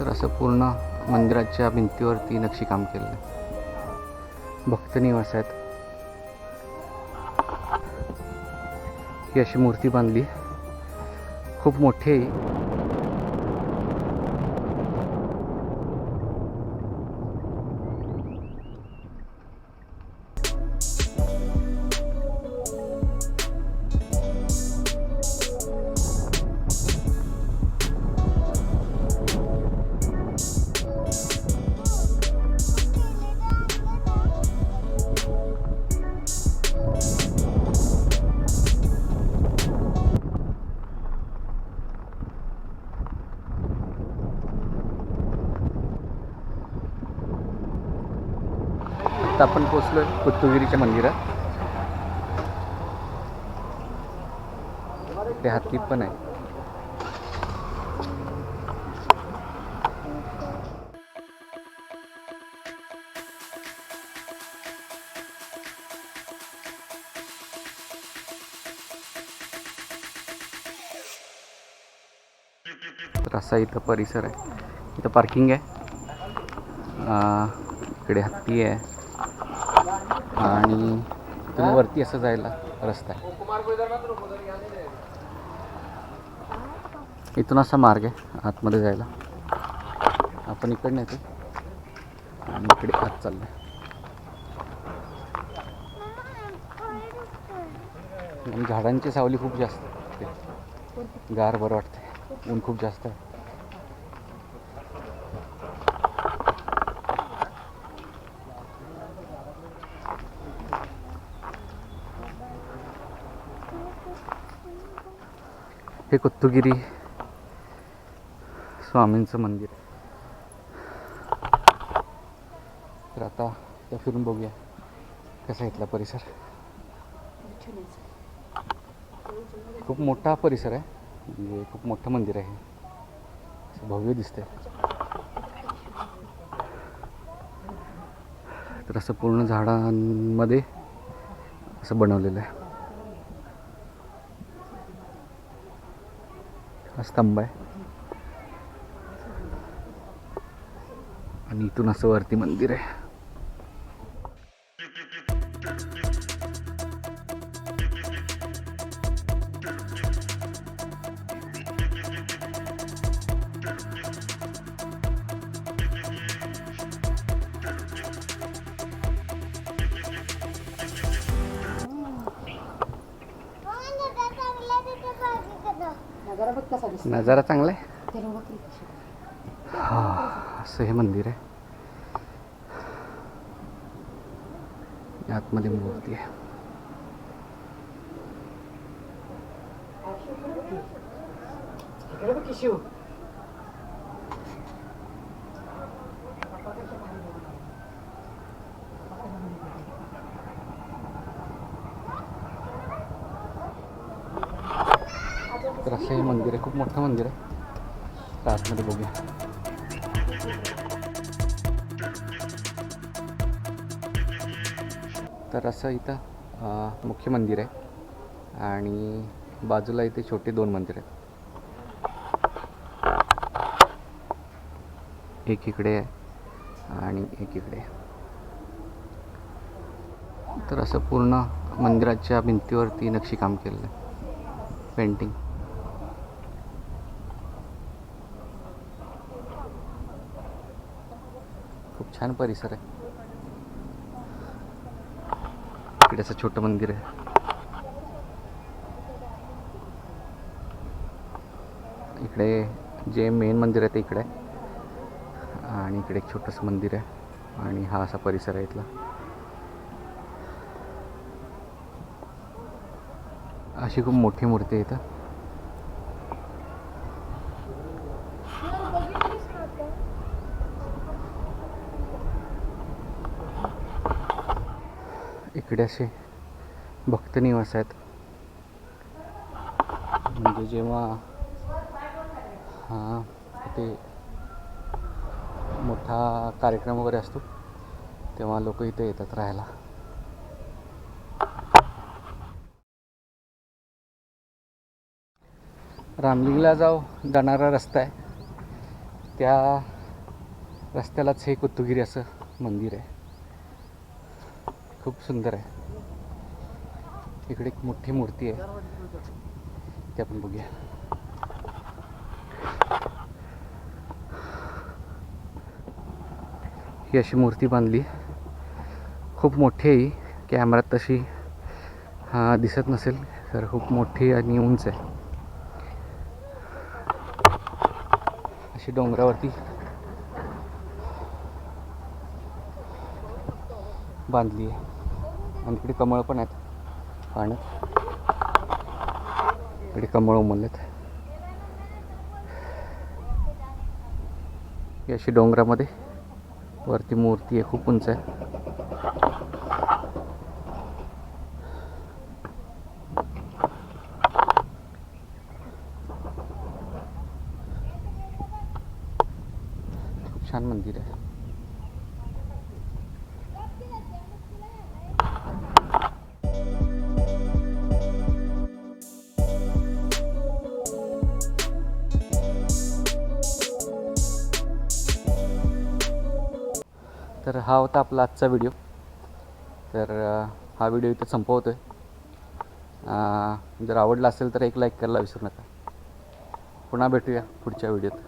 तर असं पूर्ण मंदिराच्या भिंतीवरती नक्षीकाम केलं आहे. भक्त निवास आहेत. ही अशी मूर्ती बांधली. खूप मोठी आता आपण पोचलोय कुत्तुगिरीच्या मंदिरात. ते हाती पण आहे. असा इथं परिसर आहे. इथं पार्किंग आहे. इकडे हत्ती आहे. आणि इथून वरती असं जायला रस्ता आहे. इथून असा मार्ग आहे आतमध्ये जायला. आपण इकडनं येतो. आणि इकडे आत चाललो आणि झाडांची सावली खूप जास्त आहे. गार बरं वाटते ऊन खूप जास्त आहे. हे कोत्तुगिरी स्वामींचं मंदिर तर आता त्या फिरून बघूया कसा इथला परिसर. खूप मोठा परिसर आहे. म्हणजे खूप मोठं मंदिर आहे. असं भव्य दिसतंय. तर असं पूर्ण झाडांमध्ये असं बनवलेलं आहे. हा स्तंभ आहे. आणि इथून असं वरती मंदिर आहे. नजारा चांगला आहे. हा असं हे मंदिर आहे. आतमध्ये मूर्ती आहे. शिव. असं हे मंदिर आहे खूप मोठं मंदिर आहे. आतमध्ये बघूया. तर असं इथं मुख्य मंदिर आहे. आणि बाजूला इथे छोटे दोन मंदिर आहेत. एक इकडे आहे आणि एक इकडे आहे. तर असं पूर्ण मंदिराच्या भिंतीवरती नक्षीकाम केलेलं आहे. पेंटिंग खूप छान परिसर आहे. इकडे असं छोटं मंदिर आहे. इकडे जे मेन मंदिर आहे ते इकडे आहे. आणि इकडे एक छोटंसं मंदिर आहे. आणि हा असा परिसर आहे इथला. अशी खूप मोठी मूर्ती आहे इथं. इकडे असे भक्त निवास आहेत. म्हणजे जेव्हा हा ते मोठा कार्यक्रम वगैरे असतो तेव्हा लोक इथे येतात राहायला. रामलिंगला जाऊ जाणारा रस्ता आहे. त्या रस्त्यालाच हे कुतुगिरी असं मंदिर आहे. खूप सुंदर आहे. इकडे एक मोठी मूर्ती आहे. ती आपण बघूया. ही अशी मूर्ती बांधली. खूप मोठी आहे कॅमेरात तशी हा दिसत नसेल तर खूप मोठी आणि उंच आहे. अशी डोंगरावरती बांधली आहे. आणि इकडे कमळ पण आहेत. पाण्यात इकडे कमळ उमललेत. ही अशी डोंगरामध्ये वरती मूर्ती आहे खूप उंच आहे. खूप छान मंदिर आहे. तर हा होता आपला आजचा व्हिडिओ तर हा व्हिडिओ इथे संपवतो आहे जर आवडला असेल तर एक लाईक करायला विसरू नका. पुन्हा भेटूया पुढच्या व्हिडिओत